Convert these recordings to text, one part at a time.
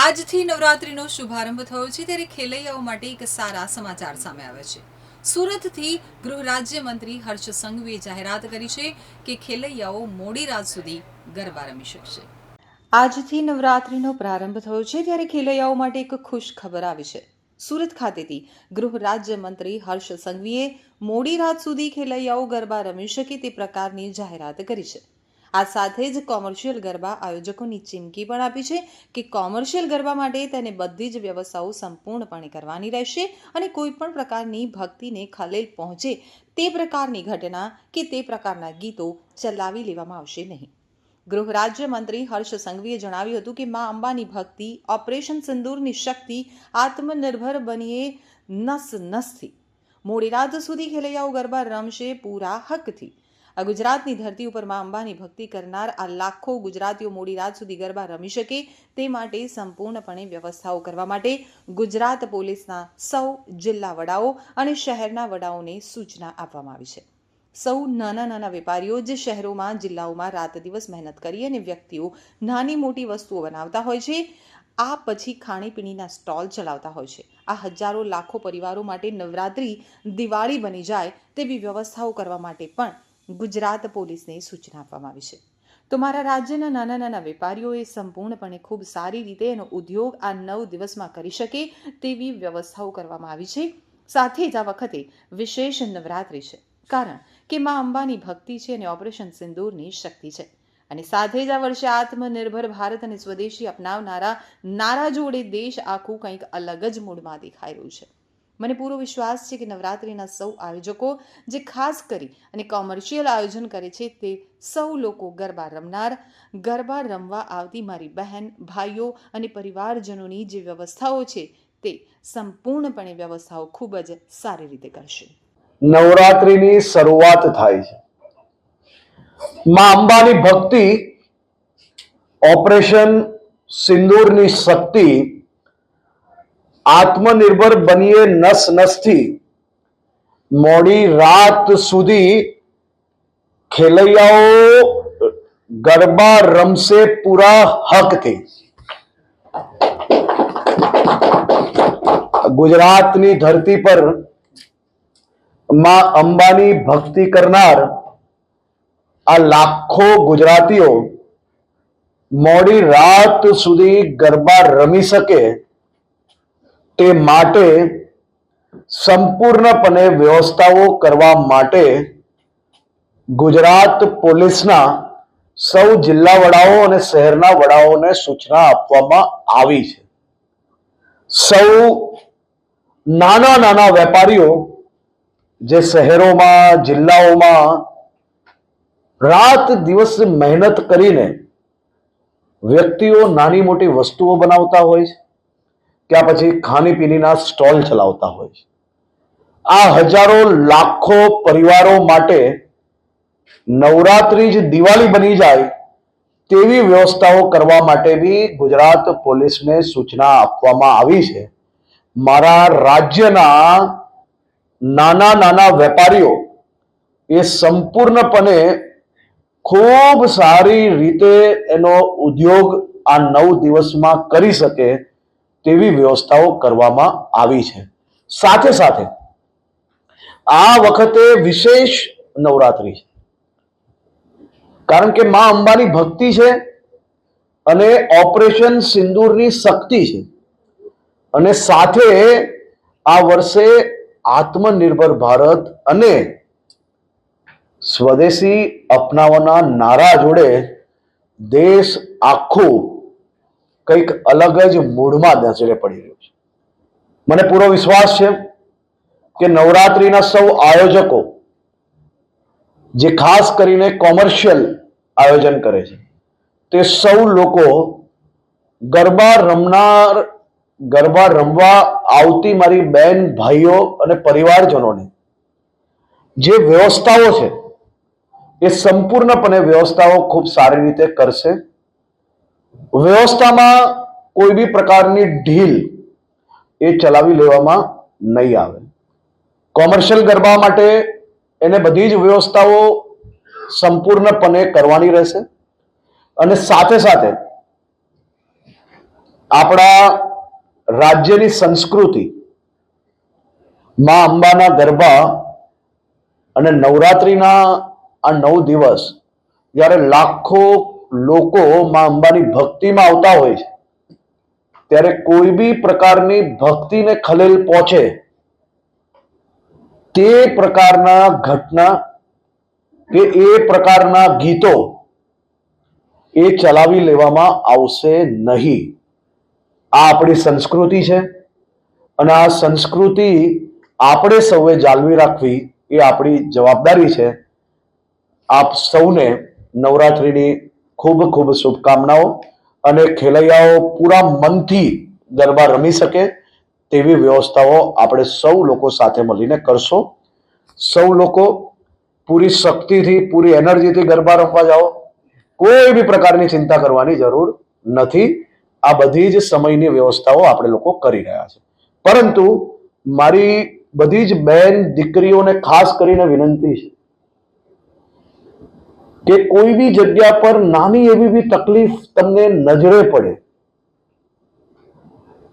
આજથી નવરાત્રીનો શુભારંભ થયો છે ત્યારે ખેલૈયાઓ માટે એક સારા સમાચાર સામે આવે છે. સુરતથી ગૃહ રાજ્ય મંત્રી હર્ષ સંઘવીએ જાહેરાત કરી છે કે ખેલૈયાઓ મોડી રાત સુધી ગરબા રમી શકશે. આજથી નવરાત્રીનો પ્રારંભ થયો છે ત્યારે ખેલૈયાઓ માટે એક ખુશ ખબર આવી છે. સુરત ખાતેથી ગૃહ રાજ્યમંત્રી હર્ષ સંઘવીએ મોડી રાત સુધી ખેલૈયાઓ ગરબા રમી શકે તે પ્રકારની જાહેરાત કરી છે. આ સાથે જ કોમર્શિયલ ગરબા આયોજકોની ચીમકી પણ આપી છે કે કોમર્શિયલ ગરબા માટે તેને બધી જ વ્યવસ્થાઓ સંપૂર્ણપણે કરવાની રહેશે અને કોઈ પણ પ્રકારની ભક્તિને ખલેલ પહોંચે તે પ્રકારની ઘટના કે તે પ્રકારના ગીતો ચલાવી લેવામાં આવશે નહીં. ગૃહ રાજ્ય મંત્રી હર્ષ સંઘવીએ જણાવ્યું હતું કે મા અંબાની ભક્તિ, ઓપરેશન સિંદૂરની શક્તિ, આત્મનિર્ભર બનીએ નસ નસથી. મોડી રાત સુધી ખેલૈયાઓ ગરબા રમશે પૂરા હકથી. આ ગુજરાતની ધરતી ઉપર મા અંબાની ભક્તિ કરનાર આ લાખો ગુજરાતીઓ મોડી રાત સુધી ગરબા રમી શકે તે માટે સંપૂર્ણપણે વ્યવસ્થાઓ કરવા માટે ગુજરાત પોલીસના સૌ જિલ્લા વડાઓ અને શહેરના વડાઓને સૂચના આપવામાં આવી છે. સૌ નાના નાના વેપારીઓ જે શહેરોમાં, જિલ્લાઓમાં રાત દિવસ મહેનત કરી અને વ્યક્તિઓ નાની મોટી વસ્તુઓ બનાવતા હોય છે. આ પછી ખાણીપીણીના સ્ટોલ ચલાવતા હોય છે. આ હજારો લાખો પરિવારો માટે નવરાત્રિ દિવાળી બની જાય તેવી વ્યવસ્થાઓ કરવા માટે પણ ગુજરાત પોલીસને સૂચના આપવામાં આવી છે. તો મારા રાજ્યના નાના નાના વેપારીઓએ સંપૂર્ણપણે ખૂબ સારી રીતે એનો ઉદ્યોગ આ નવ દિવસમાં કરી શકે તેવી વ્યવસ્થાઓ કરવામાં આવી છે. સાથે જ આ વખતે વિશેષ નવરાત્રિ છે. કારણ કે મા અંબાની ભક્તિ છે અને ઓપરેશન સિંદૂરની શક્તિ છે. અને સાથે જ આ વર્ષે આત્મનિર્ભર ભારત અને સ્વદેશી અપનાવનારા નારા જોડે દેશ આખું કંઈક અલગ જ મૂડમાં દેખાઈ રહ્યું છે. મને પૂરો વિશ્વાસ છે કે નવરાત્રિના સૌ આયોજકો જે ખાસ કરી અને કોમર્શિયલ આયોજન કરે છે તે સૌ લોકો ગરબા રમનાર, ગરબા રમવા આવતી મારી બહેન, ભાઈઓ અને પરિવારજનોની જે વ્યવસ્થાઓ છે તે સંપૂર્ણપણે વ્યવસ્થાઓ ખૂબ જ સારી રીતે કરશે. નવરાત્રિની શરૂઆત થાય છે. માં અંબાની ભક્તિ ઓપરેશન સિંદૂરની શક્તિ આત્મનિર્ભર બનીએ નસ નસથી મોડી રાત સુધી ખેલૈયાઓ ગરબા રમશે પૂરા હકથી ગુજરાતની ધરતી પરમાં અંબાની ભક્તિ કરનાર આ લાખો ગુજરાતીઓ મોડી રાત સુધી ગરબા રમી શકે તે માટે સંપૂર્ણપણે વ્યવસ્થાઓ કરવા માટે ગુજરાત પોલીસના સૌ જિલ્લા વડાઓ અને શહેરના વડાઓને સૂચના આપવામાં આવી છે. સૌ નાના નાના વેપારીઓ જે શહેરોમાં, જિલ્લાઓમાં રાત દિવસ મહેનત કરીને વ્યક્તિઓ નાની મોટી વસ્તુઓ બનાવતા હોય છે. કે પછી ખાણીપીણીના સ્ટોલ ચલાવતા હોય છે. આ હજારો લાખો પરિવારો માટે નવરાત્રી જ દિવાળી બની જાય તેવી વ્યવસ્થાઓ કરવા માટે બી ગુજરાત પોલીસને સૂચના આપવામાં આવી છે. મારા રાજ્યના નાના નાના વેપારીઓ એ સંપૂર્ણપણે ખૂબ સારી રીતે એનો ઉદ્યોગ આ નવ દિવસમાં કરી શકે તેવી વ્યવસ્થાઓ કરવામાં આવી છે. સાથે સાથે આ વખતે વિશેષ નવરાત્રી છે. કારણ કે માં અંબાની ભક્તિ છે અને ઓપરેશન સિંદૂરની શક્તિ છે. અને સાથે આ વર્ષે આત્મનિર્ભર ભારત અને સ્વદેશી અપનાવવાના નારા જોડે દેશ આખું કંઈક અલગ જ મૂડમાં નજરે પડી રહ્યું છે. મને પૂરો વિશ્વાસ છે કે નવરાત્રિના સૌ આયોજકો, જે ખાસ કરીને કોમર્શિયલ આયોજન કરે છે, તે સૌ લોકો ગરબા રમનાર, ગરબા રમવા આવતી મારી બેન, ભાઈઓ અને પરિવારજનોને, જે વ્યવસ્થાઓ છે, એ સંપૂર્ણપણે વ્યવસ્થાઓ ખૂબ સારી રીતે કરશે. વ્યવસ્થામાં કોઈ બી પ્રકારની ઢીલ એ ચલાવી લેવામાં નહીં આવે. કોમર્શિયલ ગરબા માટે એને બધી જ વ્યવસ્થાઓ સંપૂર્ણપણે કરવાની રહેશે અને સાથે સાથે આપણા રાજ્યની સંસ્કૃતિ, માં અંબાના ગરબા અને નવરાત્રિના આ નવ દિવસ, જ્યારે લાખો લોકો માં અંબાની ભક્તિમાં આવતા હોય છે. ત્યારે કોઈ બી પ્રકારની ભક્તિને ખલેલ પહોંચે, તે પ્રકારના ઘટના કે એ પ્રકારના ગીતો એ ચલાવી લેવામાં આવશે નહીં. આ આપણી સંસ્કૃતિ છે અને આ સંસ્કૃતિ આપણે સૌએ જાળવી રાખવી એ આપણી જવાબદારી છે. આપ સૌને નવરાત્રિની ખૂબ ખૂબ શુભકામનાઓ અને ખેલૈયાઓ પૂરા મનથી ગરબા રમી શકે તેવી વ્યવસ્થાઓ આપણે સૌ લોકો સાથે મળીને કરશો. સૌ લોકો પૂરી શક્તિથી, પૂરી એનર્જીથી ગરબા રમવા જાઓ. કોઈ બી પ્રકારની ચિંતા કરવાની જરૂર નથી. આ બધી જ સમયની વ્યવસ્થાઓ આપણે લોકો કરી રહ્યા છે. પરંતુ મારી બધી જ બહેન, દીકરીઓને ખાસ કરીને વિનંતી છે કે કોઈ બી જગ્યા પર નાની એવી બી તકલીફ તમને નજરે પડે,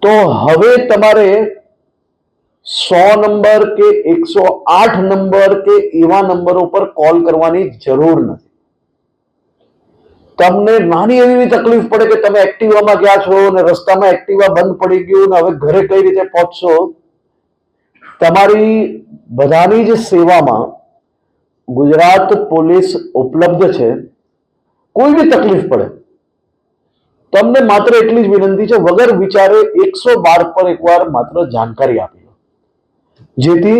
તો હવે તમારે સો નંબર કે એકસો આઠ નંબર કે એવા નંબરો પર કોલ કરવાની જરૂર નથી. તમને નાની એવી તકલીફ પડે કે તમે એક્ટિવામાં ગયા છો અને રસ્તામાં એક્ટિવા બંધ પડી ગયું ને હવે ઘરે કઈ રીતે પહોંચશો, તમારી બધાની જ સેવામાં ગુજરાત પોલીસ ઉપલબ્ધ છે, કોઈ બી તકલીફ પડે, તમને માત્ર એટલી જ વિનંતી છે, વગર વિચારે એકસો બાર પર એકવાર માત્ર જાણકારી આપી દો જેથી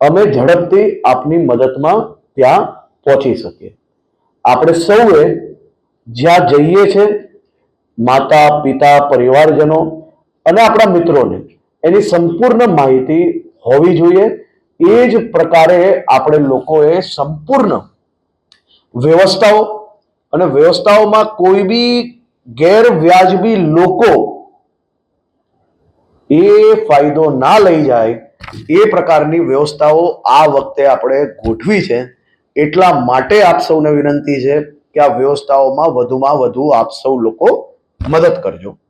અમે ઝડપથી આપની મદદમાં ત્યાં પહોંચી શકીએ. આપણે સૌએ જ્યાં જઈએ છે, માતા, પિતા, પરિવારજનો અને આપણા મિત્રોને એની સંપૂર્ણ માહિતી હોવી જોઈએ. એ જ પ્રકારે આપણે લોકોએ સંપૂર્ણ વ્યવસ્થાઓ અને વ્યવસ્થાઓમાં કોઈ બી ગેરવ્યાજબી લોકો એ ફાયદો ના લઈ જાય એ પ્રકારની વ્યવસ્થાઓ આ વખતે આપણે ગોઠવી છે. એટલા માટે આપ સૌને વિનંતી છે કે આ વ્યવસ્થાઓમાં વધુમાં વધુ આપ સૌ લોકો મદદ કરજો.